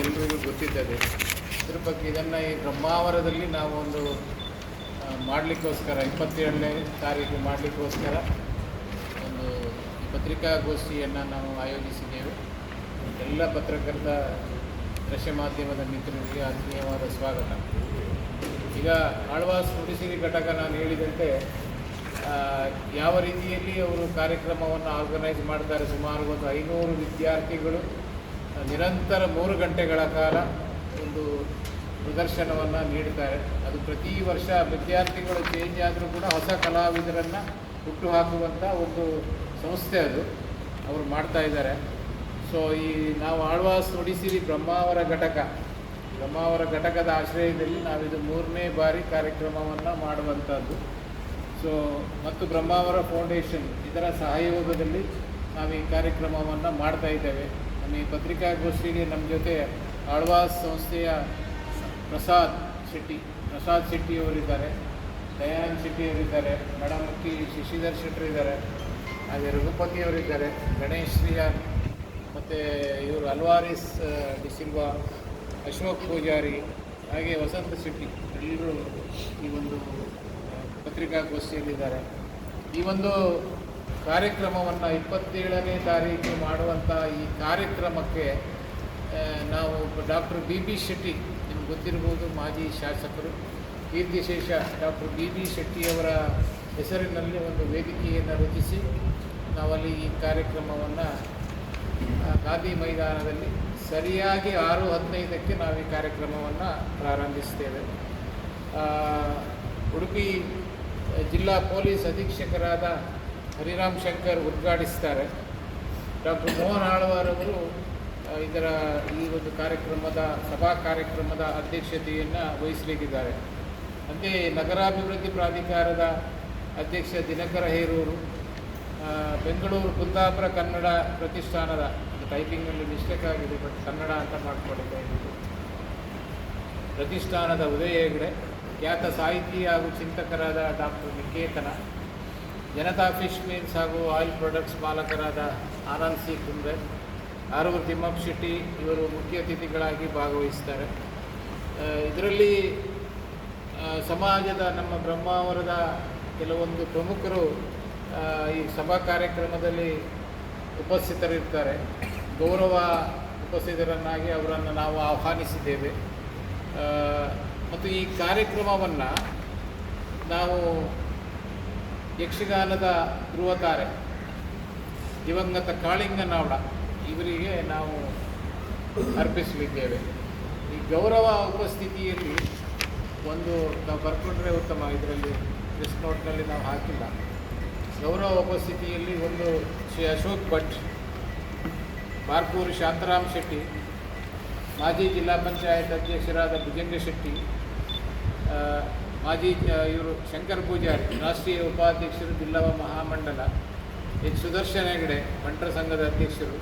ಎಲ್ಲರಿಗೂ ಗೊತ್ತಿದ್ದದೆ ಇದ್ರ ಬಗ್ಗೆ ಇದನ್ನು ಈ ಬ್ರಹ್ಮಾವರದಲ್ಲಿ ನಾವು ಒಂದು ಮಾಡಲಿಕ್ಕೋಸ್ಕರ, ಇಪ್ಪತ್ತೇಳನೇ ತಾರೀಕು ಮಾಡಲಿಕ್ಕೋಸ್ಕರ ಒಂದು ಪತ್ರಿಕಾಗೋಷ್ಠಿಯನ್ನು ನಾವು ಆಯೋಜಿಸಿದ್ದೇವೆ. ಎಲ್ಲ ಪತ್ರಕರ್ತ ದೃಶ್ಯ ಮಾಧ್ಯಮದ ಮಿತ್ರರಿಗೆ ಆತ್ಮೀಯವಾದ ಸ್ವಾಗತ. ಈಗ ಆಳ್ವಾಸ್ ನುಡಿಸಿರಿ ಘಟಕ ನಾನು ಹೇಳಿದಂತೆ ಯಾವ ರೀತಿಯಲ್ಲಿ ಅವರು ಕಾರ್ಯಕ್ರಮವನ್ನು ಆರ್ಗನೈಸ್ ಮಾಡ್ತಾರೆ, ಸುಮಾರು ಒಂದು ಐನೂರು ವಿದ್ಯಾರ್ಥಿಗಳು ನಿರಂತರ ಮೂರು ಗಂಟೆಗಳ ಕಾಲ ಒಂದು ಪ್ರದರ್ಶನವನ್ನು ನೀಡುತ್ತಾರೆ ಅದು ಪ್ರತಿ ವರ್ಷ ವಿದ್ಯಾರ್ಥಿಗಳು ಚೇಂಜ್ ಆದರೂ ಕೂಡ ಹೊಸ ಕಲಾವಿದರನ್ನು ಹುಟ್ಟುಹಾಕುವಂಥ ಒಂದು ಸಂಸ್ಥೆ ಅದು. ಅವರು ಮಾಡ್ತಾ ಇದ್ದಾರೆ. ಸೊ ಈ ನಾವು ಆಳ್ವಾಸ್ ನುಡಿಸಿರಿ ಬ್ರಹ್ಮಾವರ ಘಟಕ. ಬ್ರಹ್ಮಾವರ ಘಟಕದ ಆಶ್ರಯದಲ್ಲಿ ನಾವಿದು ಮೂರನೇ ಬಾರಿ ಕಾರ್ಯಕ್ರಮವನ್ನು ಮಾಡುವಂಥದ್ದು ಸೊ ಮತ್ತು ಬ್ರಹ್ಮಾವರ ಫೌಂಡೇಶನ್ ಇದರ ಸಹಯೋಗದಲ್ಲಿ ನಾವು ಈ ಕಾರ್ಯಕ್ರಮವನ್ನು ಮಾಡ್ತಾ ಇದ್ದೇವೆ. ಈ ಪತ್ರಿಕಾಗೋಷ್ಠಿಯಲ್ಲಿ ನಮ್ಮ ಜೊತೆ ಆಳ್ವಾಸ್ ಸಂಸ್ಥೆಯ ಪ್ರಸಾದ್ ಶೆಟ್ಟಿ ಪ್ರಸಾದ್ ಶೆಟ್ಟಿ ಅವರಿದ್ದಾರೆ, ದಯಾನಂದ್ ಶೆಟ್ಟಿ ಅವರಿದ್ದಾರೆ ಮೇಡಮಕ್ಕಿ ಶಶಿಧರ್ ಶೆಟ್ಟರ್ ಇದ್ದಾರೆ, ಹಾಗೆ ರಘುಪತಿ ಅವರಿದ್ದಾರೆ, ಗಣೇಶ್ ಶ್ರೀಯಾನ್ ಮತ್ತು ಇವರು ಅಲ್ವಾರಿಸ್ ಡಿಸಿಲ್ವಾ ಅಶೋಕ್ ಪೂಜಾರಿ, ಹಾಗೆ ವಸಂತ ಶೆಟ್ಟಿ, ಎಲ್ಲರೂ ಈ ಒಂದು ಪತ್ರಿಕಾಗೋಷ್ಠಿಯಲ್ಲಿದ್ದಾರೆ. ಈ ಒಂದು ಕಾರ್ಯಕ್ರಮವನ್ನು ಇಪ್ಪತ್ತೇಳನೇ ತಾರೀಕು ಮಾಡುವಂಥ ಈ ಕಾರ್ಯಕ್ರಮಕ್ಕೆ ನಾವು ಡಾಕ್ಟರ್ ಬಿ ಬಿ ಶೆಟ್ಟಿ, ನಿಮ್ಗೆ ಗೊತ್ತಿರ್ಬೋದು ಮಾಜಿ ಶಾಸಕರು, ಕೀರ್ತಿಶೇಷ ಡಾಕ್ಟರ್ ಬಿ ಬಿ ಶೆಟ್ಟಿಯವರ ಹೆಸರಿನಲ್ಲಿ ಒಂದು ವೇದಿಕೆಯನ್ನು ರಚಿಸಿ, ನಾವಲ್ಲಿ ಈ ಕಾರ್ಯಕ್ರಮವನ್ನು ಗಾಂಧಿ ಮೈದಾನದಲ್ಲಿ ಸರಿಯಾಗಿ ಆರು ಹದಿನೈದಕ್ಕೆ ನಾವು ಈ ಕಾರ್ಯಕ್ರಮವನ್ನು ಪ್ರಾರಂಭಿಸ್ತೇವೆ. ಉಡುಪಿ ಜಿಲ್ಲಾ ಪೊಲೀಸ್ ಅಧೀಕ್ಷಕರಾದ ಹರಿರಾಮ್ ಶಂಕರ್ ಉದ್ಘಾಟಿಸ್ತಾರೆ ಡಾಕ್ಟರ್ ಮೋಹನ್ ಆಳ್ವಾರ್ ಅವರು ಇದರ ಈ ಒಂದು ಕಾರ್ಯಕ್ರಮದ, ಸಭಾ ಕಾರ್ಯಕ್ರಮದ ಅಧ್ಯಕ್ಷತೆಯನ್ನು ವಹಿಸಲಿಕ್ಕಿದ್ದಾರೆ ಅಂತೆಯೇ ನಗರಾಭಿವೃದ್ಧಿ ಪ್ರಾಧಿಕಾರದ ಅಧ್ಯಕ್ಷ ದಿನಕರ ಹೇರೂರು ಬೆಂಗಳೂರು ಕುಂದಾಪುರ ಕನ್ನಡ ಪ್ರತಿಷ್ಠಾನದ ಟೈಪಿಂಗಲ್ಲಿ ಮಿಸ್ಟೇಕ್ ಆಗಿದೆ, ಬಟ್ ಕನ್ನಡ ಅಂತ ಮಾಡ್ಕೊಂಡಿದ್ದೆ ಇದು. ಪ್ರತಿಷ್ಠಾನದ ಉದಯ ಹೆಗಡೆ, ಖ್ಯಾತ ಸಾಹಿತಿ ಹಾಗೂ ಚಿಂತಕರಾದ doctor Niketana Janata fish means ಹಾಗೂ ಆಯಿಲ್ ಪ್ರಾಡಕ್ಟ್ಸ್ ಮಾಲಕರಾದ ಆನಂದ್ ಸಿ ಕುಂಬೆ ಆರೂರು ತಿಮ್ಮಪ್ಪ ಶೆಟ್ಟಿ ಇವರು ಮುಖ್ಯ ಅತಿಥಿಗಳಾಗಿ ಭಾಗವಹಿಸ್ತಾರೆ. ಇದರಲ್ಲಿ ಸಮಾಜದ ನಮ್ಮ ಬ್ರಹ್ಮಾವರದ ಕೆಲವೊಂದು ಪ್ರಮುಖರು ಈ ಸಭಾ ಕಾರ್ಯಕ್ರಮದಲ್ಲಿ ಉಪಸ್ಥಿತರಿರ್ತಾರೆ. ಗೌರವ ಉಪಸ್ಥಿತರನ್ನಾಗಿ ಅವರನ್ನು ನಾವು ಆಹ್ವಾನಿಸಿದ್ದೇವೆ. ಮತ್ತು ಈ ಕಾರ್ಯಕ್ರಮವನ್ನು ನಾವು ಯಕ್ಷಗಾನದ ಧ್ರುವತಾರೆ. ದಿವಂಗತ ಕಾಳಿಂಗನಾವಡ. ಇವರಿಗೆ ನಾವು ಅರ್ಪಿಸಲಿದ್ದೇವೆ. ಈ ಗೌರವ ಉಪಸ್ಥಿತಿಯಲ್ಲಿ ಒಂದು ನಾವು ಬರ್ಕೊಂಡ್ರೆ ಉತ್ತಮ. ಇದರಲ್ಲಿ ಪ್ರೆಸ್ ನೋಟ್ನಲ್ಲಿ ನಾವು ಹಾಕಿಲ್ಲ. ಗೌರವ ಉಪಸ್ಥಿತಿಯಲ್ಲಿ ಒಂದು ಶ್ರೀ ಅಶೋಕ್ ಭಟ್, ಬಾರ್ಕೂರು ಶಾಂತರಾಮ್ ಶೆಟ್ಟಿ, ಮಾಜಿ ಜಿಲ್ಲಾ ಪಂಚಾಯತ್ ಅಧ್ಯಕ್ಷರಾದ ಭುಜಂಗ ಶೆಟ್ಟಿ ಮಾಜಿ ಇವರು ಶಂಕರ್ ಪೂಜಾರಿ, ರಾಷ್ಟ್ರೀಯ ಉಪಾಧ್ಯಕ್ಷರು ಜಿಲ್ಲಾ ಮಹಾಮಂಡಲ, ಎಚ್. ಸುದರ್ಶನ ಹೆಗಡೆ ಬಂಟರ ಸಂಘದ ಅಧ್ಯಕ್ಷರು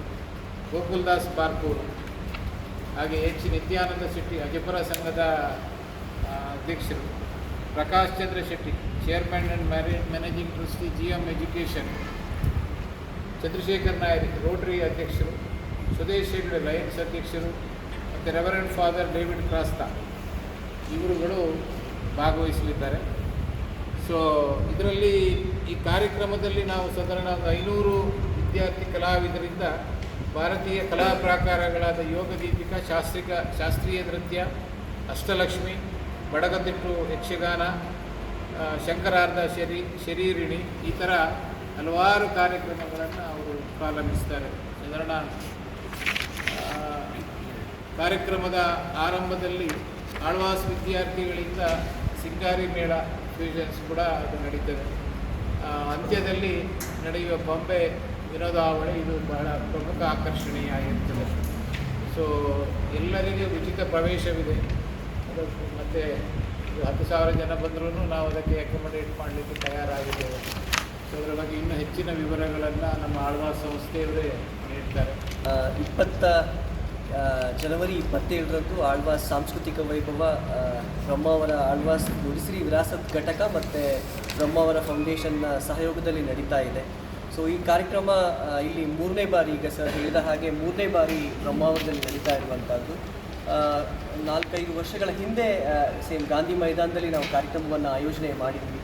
ಗೋಕುಲ್ದಾಸ್ ಪಾರ್ಕೂರು ಹಾಗೆ ಎಚ್. ನಿತ್ಯಾನಂದ ಶೆಟ್ಟಿ, ಅಜಪುರ ಸಂಘದ ಅಧ್ಯಕ್ಷರು, Prakash Chandra Shetty chairman and ಮ್ಯಾರೇ managing trustee G M education Chandrashekar Nair Rotary ಅಧ್ಯಕ್ಷರು, ಸುದೇಶ್ ಹೆಗ್ಡೆ ಲಯನ್ಸ್ ಅಧ್ಯಕ್ಷರು, ಮತ್ತು ರೆವರೆಂಡ್ ಫಾದರ್ ಡೇವಿಡ್ ಕ್ರಾಸ್ತಾ ಇವರುಗಳು ಭಾಗವಹಿಸಲಿದ್ದಾರೆ. ಸೊ ಇದರಲ್ಲಿ ಈ ಕಾರ್ಯಕ್ರಮದಲ್ಲಿ ನಾವು ಸಾಧಾರಣ ಒಂದು ಐನೂರು ವಿದ್ಯಾರ್ಥಿ ಕಲಾವಿದರಿಂದ ಭಾರತೀಯ ಕಲಾ ಪ್ರಾಕಾರಗಳಾದ ಯೋಗ ದೀಪಿಕಾ, ಶಾಸ್ತ್ರಿಕ, ಶಾಸ್ತ್ರೀಯ ನೃತ್ಯ, ಅಷ್ಟಲಕ್ಷ್ಮಿ, ಬಡಗತಿಟ್ಟು ಯಕ್ಷಗಾನ ಶಂಕರಾರ್ಧ ಶರಿ, ಶರೀರಿಣಿ ಈ ಥರ ಹಲವಾರು ಕಾರ್ಯಕ್ರಮಗಳನ್ನು ಅವರು ಪ್ರಾರಂಭಿಸ್ತಾರೆ. ಸಾಧಾರಣ ಕಾರ್ಯಕ್ರಮದ ಆರಂಭದಲ್ಲಿ ಆಳ್ವಾಸ್ ವಿದ್ಯಾರ್ಥಿಗಳಿಂದ ಸಿಂಗಾರಿ ಮೇಳ ಫ್ಯೂಷನ್ಸ್ ಕೂಡ ಅದು ನಡೀತದೆ. ಅಂತ್ಯದಲ್ಲಿ ನಡೆಯುವ ಬಾಂಬೆ ವಿನೋದಾವಳಿ ಇದು ಬಹಳ ಪ್ರಮುಖ ಆಕರ್ಷಣೀಯಾಗಿರ್ತದೆ. ಸೊ ಎಲ್ಲರಿಗೂ ಉಚಿತ ಪ್ರವೇಶವಿದೆ. ಅದು ಮತ್ತು ಹತ್ತು ಸಾವಿರ ಜನ ಬಂದರೂ ನಾವು ಅದಕ್ಕೆ ಅಕೊಮಡೇಟ್ ಮಾಡಲಿಕ್ಕೆ ತಯಾರಾಗಿದ್ದೇವೆ ಸೊ ಅದರ ಬಗ್ಗೆ ಇನ್ನೂ ಹೆಚ್ಚಿನ ವಿವರಗಳನ್ನು ನಮ್ಮ ಆಳ್ವಾಸ್ ಸಂಸ್ಥೆಯವರೇ ನೀಡ್ತಾರೆ. ಇಪ್ಪತ್ತ ಜನವರಿ ಇಪ್ಪತ್ತೇಳರಂದು ಆಳ್ವಾಸ್ ಸಾಂಸ್ಕೃತಿಕ ವೈಭವ ಬ್ರಹ್ಮಾವರ ಆಳ್ವಾಸ್ ನುಡಿಸಿರಿ ವಿರಾಸತ್ ಘಟಕ ಮತ್ತು ಬ್ರಹ್ಮಾವರ ಫೌಂಡೇಶನ್ನ ಸಹಯೋಗದಲ್ಲಿ ನಡೀತಾ ಇದೆ. ಸೊ ಈ ಕಾರ್ಯಕ್ರಮ ಇಲ್ಲಿ ಮೂರನೇ ಬಾರಿ ಈಗ ಸರ್ ಹೇಳಿದ ಹಾಗೆ ಮೂರನೇ ಬಾರಿ ಬ್ರಹ್ಮಾವರದಲ್ಲಿ ನಡೀತಾ ಇರುವಂಥದ್ದು. ನಾಲ್ಕೈದು ವರ್ಷಗಳ ಹಿಂದೆ ಸೇಮ್ ಗಾಂಧಿ ಮೈದಾನದಲ್ಲಿ ನಾವು ಕಾರ್ಯಕ್ರಮವನ್ನು ಆಯೋಜನೆ ಮಾಡಿದ್ವಿ.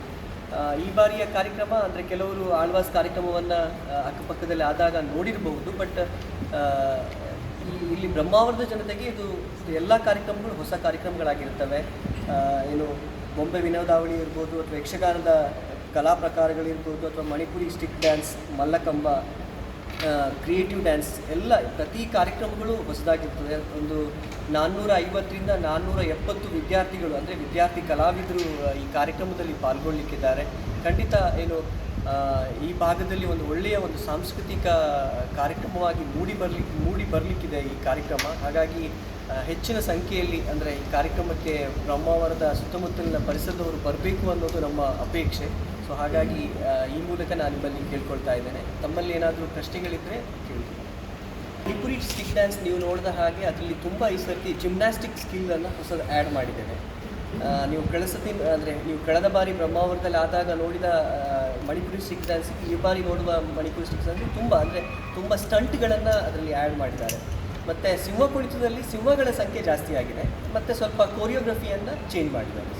ಈ ಬಾರಿಯ ಕಾರ್ಯಕ್ರಮ ಅಂದರೆ ಕೆಲವರು ಆಳ್ವಾಸ್ ಕಾರ್ಯಕ್ರಮವನ್ನು ಅಕ್ಕಪಕ್ಕದಲ್ಲಿ ಆದಾಗ ನೋಡಿರಬಹುದು ಬಟ್ ಇಲ್ಲಿ ಬ್ರಹ್ಮಾವರದ ಜನತೆಗೆ ಇದು ಎಲ್ಲ ಕಾರ್ಯಕ್ರಮಗಳು ಹೊಸ ಕಾರ್ಯಕ್ರಮಗಳಾಗಿರ್ತವೆ ಏನು ಬೊಂಬೆ ವಿನೋದಾವಳಿ ಇರ್ಬೋದು ಅಥವಾ ಯಕ್ಷಗಾನದ ಕಲಾ ಪ್ರಕಾರಗಳಿರ್ಬೋದು ಅಥವಾ Manipuri stick dance Mallakhamba creative dance ಎಲ್ಲ ಪ್ರತಿ ಕಾರ್ಯಕ್ರಮಗಳು ಹೊಸದಾಗಿರ್ತದೆ ಒಂದು ನಾನ್ನೂರ ಐವತ್ತರಿಂದ ನಾನ್ನೂರ ಎಪ್ಪತ್ತು ವಿದ್ಯಾರ್ಥಿಗಳು ಅಂದರೆ ವಿದ್ಯಾರ್ಥಿ ಕಲಾವಿದರು ಈ ಕಾರ್ಯಕ್ರಮದಲ್ಲಿ ಪಾಲ್ಗೊಳ್ಳಿಕ್ಕಿದ್ದಾರೆ. ಖಂಡಿತ ಏನು ಈ ಭಾಗದಲ್ಲಿ ಒಂದು ಒಳ್ಳೆಯ ಒಂದು ಸಾಂಸ್ಕೃತಿಕ ಕಾರ್ಯಕ್ರಮವಾಗಿ ಮೂಡಿ ಬರಲಿ, ಮೂಡಿ ಬರಲಿಕ್ಕಿದೆ ಈ ಕಾರ್ಯಕ್ರಮ. ಹಾಗಾಗಿ ಹೆಚ್ಚಿನ ಸಂಖ್ಯೆಯಲ್ಲಿ ಅಂದರೆ ಈ ಕಾರ್ಯಕ್ರಮಕ್ಕೆ ಬ್ರಹ್ಮಾವರದ ಸುತ್ತಮುತ್ತಲಿನ ಪರಿಸರದವರು ಬರಬೇಕು ಅನ್ನೋದು ನಮ್ಮ ಅಪೇಕ್ಷೆ. ಸೊ ಹಾಗಾಗಿ ಈ ಮೂಲಕ ನಾನು ನಿಮ್ಮಲ್ಲಿ ಕೇಳ್ಕೊಳ್ತಾ ಇದ್ದೇನೆ. ತಮ್ಮಲ್ಲಿ ಏನಾದರೂ ಪ್ರಶ್ನೆಗಳಿದ್ದರೆ ಕೇಳಿ ಮಣಿಪುರಿ ಸ್ಟಿಕ್ ಡ್ಯಾನ್ಸ್ ನೀವು ನೋಡಿದ ಹಾಗೆ ಅದರಲ್ಲಿ ತುಂಬ ಈ ಸರ್ತಿ ಜಿಮ್ನಾಸ್ಟಿಕ್ ಸ್ಕಿಲ್ಗಳನ್ನು ಹೊಸದು ಆ್ಯಡ್ ಮಾಡಿದ್ದೇನೆ. ನೀವು ಕಳಿಸತಿ ಅಂದರೆ ನೀವು ಕಳೆದ ಬಾರಿ ಬ್ರಹ್ಮಾವರದಲ್ಲಿ ಆದಾಗ ನೋಡಿದ ಮಣಿಪುರಿ ಸ್ಟಿಕ್ ಈ ಬಾರಿ ನೋಡುವ ಮಣಿಪುರಿ ಸ್ಟಿಕ್ ಡ್ಯಾನ್ಸ್ ತುಂಬ, ಅಂದರೆ ತುಂಬ ಸ್ಟಂಟ್ಗಳನ್ನು ಅದರಲ್ಲಿ ಆ್ಯಡ್ ಮಾಡಿದ್ದಾರೆ. ಮತ್ತು ಸಿಂಹ ಕುಣಿತದಲ್ಲಿ ಸಿಂಹಗಳ ಸಂಖ್ಯೆ ಜಾಸ್ತಿ ಆಗಿದೆ. ಮತ್ತು ಸ್ವಲ್ಪ ಕೊರಿಯೋಗ್ರಫಿಯನ್ನು ಚೇಂಜ್ ಮಾಡಿದ್ದಾರೆ.